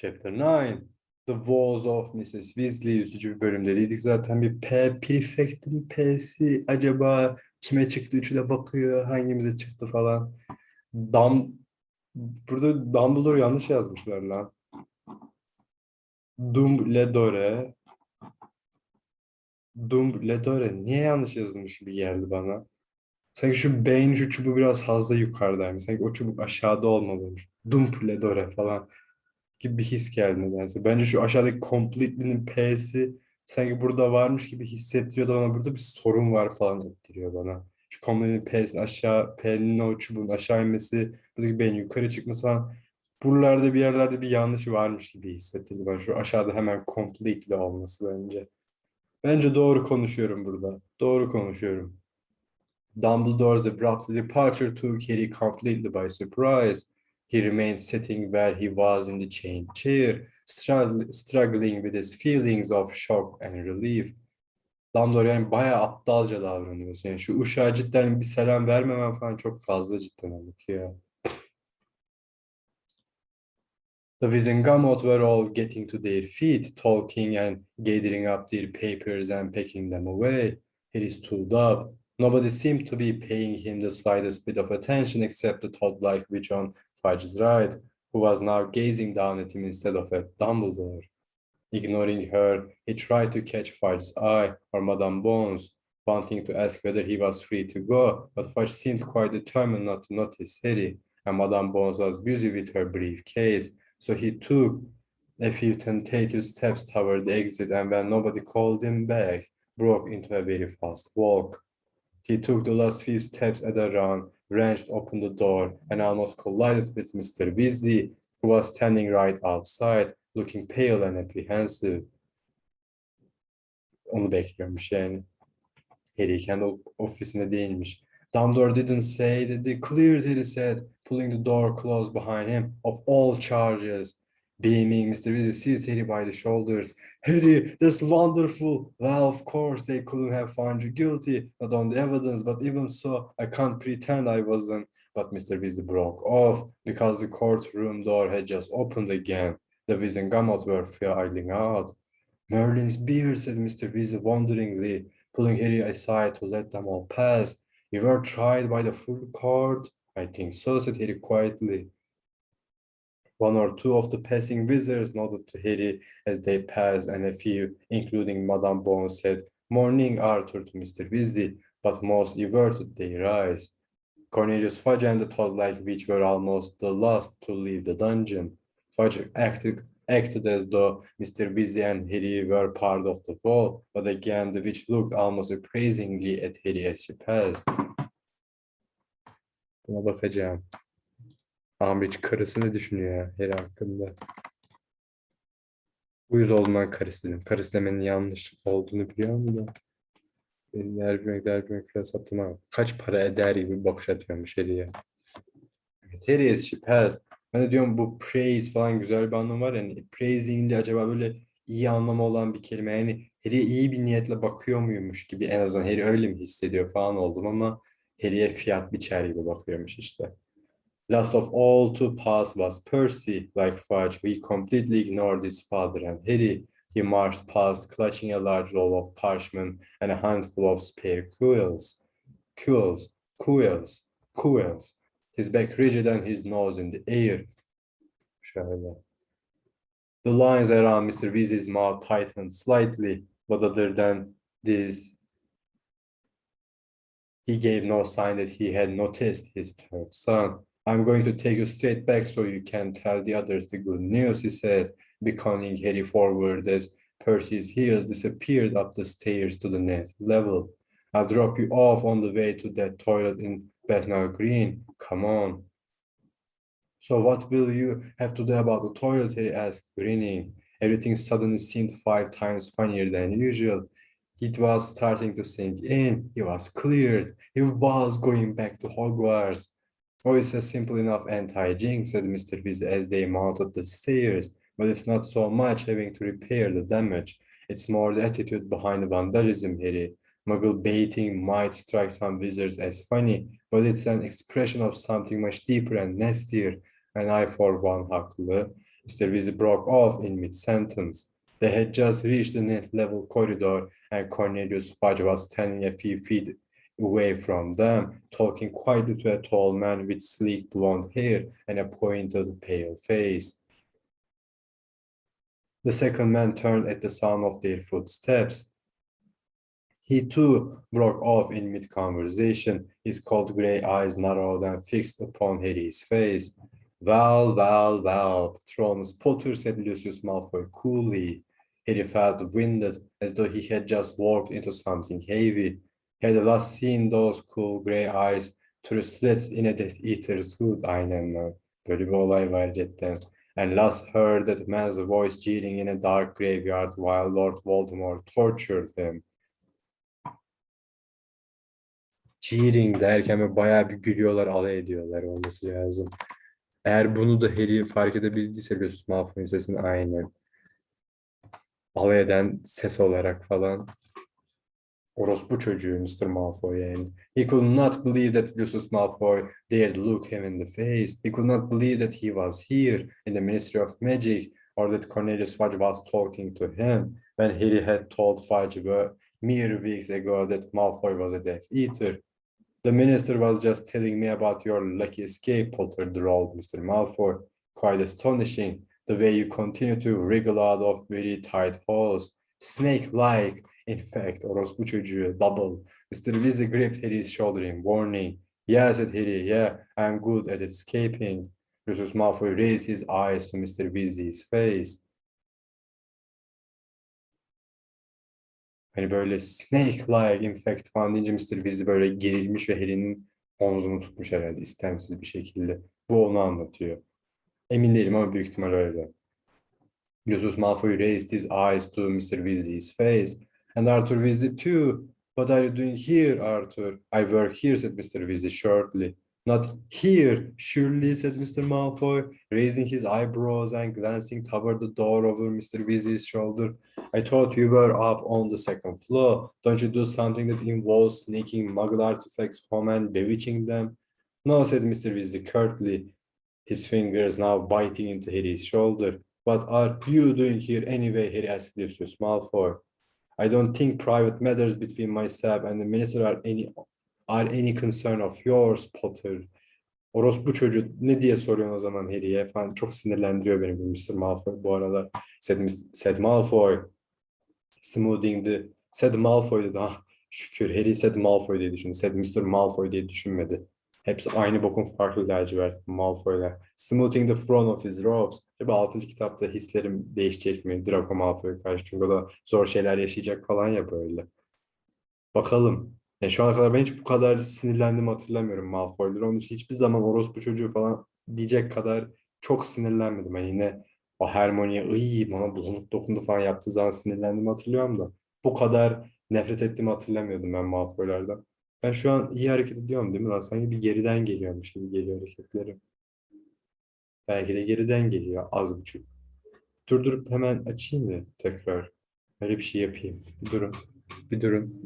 Chapter 9 The Walls of Mrs. Weasley 3. bir bölümdeydik. Zaten bir P, Prefect'in P'si acaba kime çıktı? Üçü de bakıyor. Hangimize çıktı falan. Dam Burada Dumbledore yanlış yazmışlar lan. Dumbledore Dumbledore niye yanlış yazılmış gibi geldi bana. Sanki şu beyin şu çubuğu biraz fazla yukarıdaymış. Sanki o çubuk aşağıda olmalıymış. Dumbledore falan gibi bir his geldi nedense. Bence şu aşağıdaki completely'nin P'si sanki burada varmış gibi hissettiriyor da bana burada bir sorun var falan ettiriyor bana. Şu completely'nin P'sinin aşağı, P'nin o çubuğun aşağı inmesi, buradaki beyin yukarı çıkması falan. Buralarda bir yerlerde bir yanlış varmış gibi hissettirdi bana. Şu aşağıda hemen completely olması bence. Bence doğru konuşuyorum burada. Doğru konuşuyorum. Dumbledore's abrupt departure took Harry completely by surprise. He remained sitting where he was in the chain chair, strugg- struggling with his feelings of shock and relief. Dumbledore yani bayağı aptalca davranıyorsun. Yani şu uşağa cidden bir selam vermemen falan çok fazla cidden olmuş ya. The Wizengamot were all getting to their feet, talking and gathering up their papers and packing them away. Harry stood up. Nobody seemed to be paying him the slightest bit of attention except the toad-like witch on Fudge's right, who was now gazing down at him instead of at Dumbledore. Ignoring her, he tried to catch Fudge's eye or Madame Bones, wanting to ask whether he was free to go, but Fudge seemed quite determined not to notice Harry, and Madame Bones was busy with her briefcase, so he took a few tentative steps toward the exit, and when nobody called him back, broke into a very fast walk. He took the last few steps at a run, wrenched open the door, and almost collided with Mr. Weasley, who was standing right outside, looking pale and apprehensive. Onu bekliyormuş yani. Harry kendi ofisinde değilmiş. Dumbledore didn't say dedi. Cleared, Harry said, pulling the door closed behind him of all charges. Beaming, Mr. Weasley seized Harry by the shoulders. Harry, that's wonderful. Well, of course, they couldn't have found you guilty, not on the evidence, but even so, I can't pretend I wasn't. But Mr. Weasley broke off because the courtroom door had just opened again. The Wizengamot were filing out. Merlin's beard, said Mr. Weasley wonderingly, pulling Harry aside to let them all pass. You were tried by the full court? I think so, said Harry quietly. One or two of the passing visitors nodded to Harry as they passed, and a few, including Madame Bones, said, Morning, Arthur, to Mr. Weasley, but most averted their eyes. Cornelius Fudge and the toad-like witch were almost the last to leave the dungeon. Fudge acted, acted as though Mr. Weasley and Harry were part of the wall, but again the witch looked almost appraisingly at Harry as she passed. Buna bakacağım. Umbridge karısı ne düşünüyor ya Harry hakkında? Uyuz olduğundan karısı dedim. Karısı demenin yanlış olduğunu biliyorum da. Benim değer bilmek, değer bilmek biraz saptım ama kaç para eder gibi bakış atıyormuş Harry'e. Evet, Harry as she. Ben de diyorum bu praise falan güzel bir anlamı var. Yani praising de acaba böyle iyi anlamı olan bir kelime. Yani Harry'e iyi bir niyetle bakıyor muymuş gibi en azından Harry öyle mi hissediyor falan oldum ama Harry'e fiyat biçer gibi bakıyormuş işte. Last of all to pass was Percy, like Fudge. We completely ignored his father and Harry. He marched past, clutching a large roll of parchment and a handful of spare quills. Quills, quills, quills. His back rigid and his nose in the air. The lines around Mr. Weasley's mouth tightened slightly, but other than this, he gave no sign that he had noticed his third son. I'm going to take you straight back so you can tell the others the good news, he said, beckoning Harry forward as Percy's heels disappeared up the stairs to the next level. I'll drop you off on the way to that toilet in Bethnal Green. Come on. So what will you have to do about the toilet? Harry asked, grinning. Everything suddenly seemed five times funnier than usual. It was starting to sink in. He was cleared. He was going back to Hogwarts. Oh, it's a simple enough anti-jinx, said Mr. Weasley as they mounted the stairs. But it's not so much having to repair the damage. It's more the attitude behind the vandalism, Harry. Muggle baiting might strike some wizards as funny, but it's an expression of something much deeper and nastier. And I, for one, haklı. Mr. Weasley broke off in mid-sentence. They had just reached the ninth level corridor, and Cornelius Fudge was standing a few feet away from them, talking quietly to a tall man with sleek blonde hair and a pointed, pale face. The second man turned at the sound of their footsteps. He too broke off in mid-conversation, his cold gray eyes narrowed and fixed upon Harry's face. Well, well, well, Patronus Potter, said Lucius Malfoy coolly. Harry felt winded, as though he had just walked into something heavy. Had last seen those cool gray eyes through slits in a Death Eater's hood. Aynen lan. Böyle bir olay var cidden. And last heard that man's voice jeering in a dark graveyard while Lord Voldemort tortured him. Cheering derken bayağı bir gülüyorlar, alay ediyorlar olması lazım. Eğer bunu da Harry fark edebildiyse Lucius Malfoy'un sesini aynen. Alay eden ses olarak falan. Orospu çocuğu Mr. Malfoy yani. He could not believe that Lucius Malfoy dared look him in the face. He could not believe that he was here in the Ministry of Magic or that Cornelius Fudge was talking to him when Harry had told Fudge mere weeks ago that Malfoy was a Death Eater. The minister was just telling me about your lucky escape, Potter drawled Mr. Malfoy. Quite astonishing, the way you continue to wriggle out of very tight holes. Snake-like, in fact, orospu çocuğu, double. Mr. Weasley gripped Harry's shoulder in warning. Yes, said Harry, yeah, I'm good at escaping. Lucius Malfoy raised his eyes to Mr. Weasley's face. Hani böyle snake-like in fact falan deyince Mr. Weasley böyle gerilmiş ve Harry'nin omzunu tutmuş herhalde istemsiz bir şekilde. Bu onu anlatıyor. Emin değilim ama büyük ihtimal öyle. Lucius Malfoy raised his eyes to Mr. Weasley's face. And Arthur Weasley too. What are you doing here, Arthur? I work here, said Mr. Weasley shortly. Not here, surely, said Mr. Malfoy, raising his eyebrows and glancing toward the door over Mr. Weasley's shoulder. I thought you were up on the second floor. Don't you do something that involves sneaking muggle artifacts home and bewitching them? No, said Mr. Weasley curtly, his fingers now biting into Harry's shoulder. What are you doing here anyway? Harry asked Lucius Malfoy. I don't think private matters between myself and the minister are any are any concern of yours, Potter. Orospu çocuğu ne diye soruyorsun o zaman Harry'e falan çok sinirlendiriyor beni bu Mr. Malfoy bu aralar. Said, said Malfoy. Smoothing the said Malfoy dedi. Ah şükür Harry said Malfoy diye düşündü. Said Mr. Malfoy diye düşünmedi. Hepsi aynı bokun farklı lacivert Malfoy'lar. Smoothing the front of his robes. Acaba 6. kitapta hislerim değişecek mi Draco Malfoy'a karşı? Çünkü o da zor şeyler yaşayacak falan ya böyle. Bakalım. Yani şu ana kadar ben hiç bu kadar sinirlendim hatırlamıyorum Malfoy'ları. Onun için hiçbir zaman orospu çocuğu falan diyecek kadar çok sinirlenmedim. Ben yine o Hermione'ye ıy bana bulanık dokundu falan yaptığı zaman sinirlendim hatırlıyorum da. Bu kadar nefret ettiğimi hatırlamıyordum ben Malfoy'lardan. Ben şu an iyi hareket ediyorum değil mi lan? Sanki bir geriden geliyormuş gibi geliyor hareketlerim. Belki de geriden geliyor az buçuk. Durdurup hemen açayım mı tekrar? Öyle bir şey yapayım. Bir durun. Bir durun.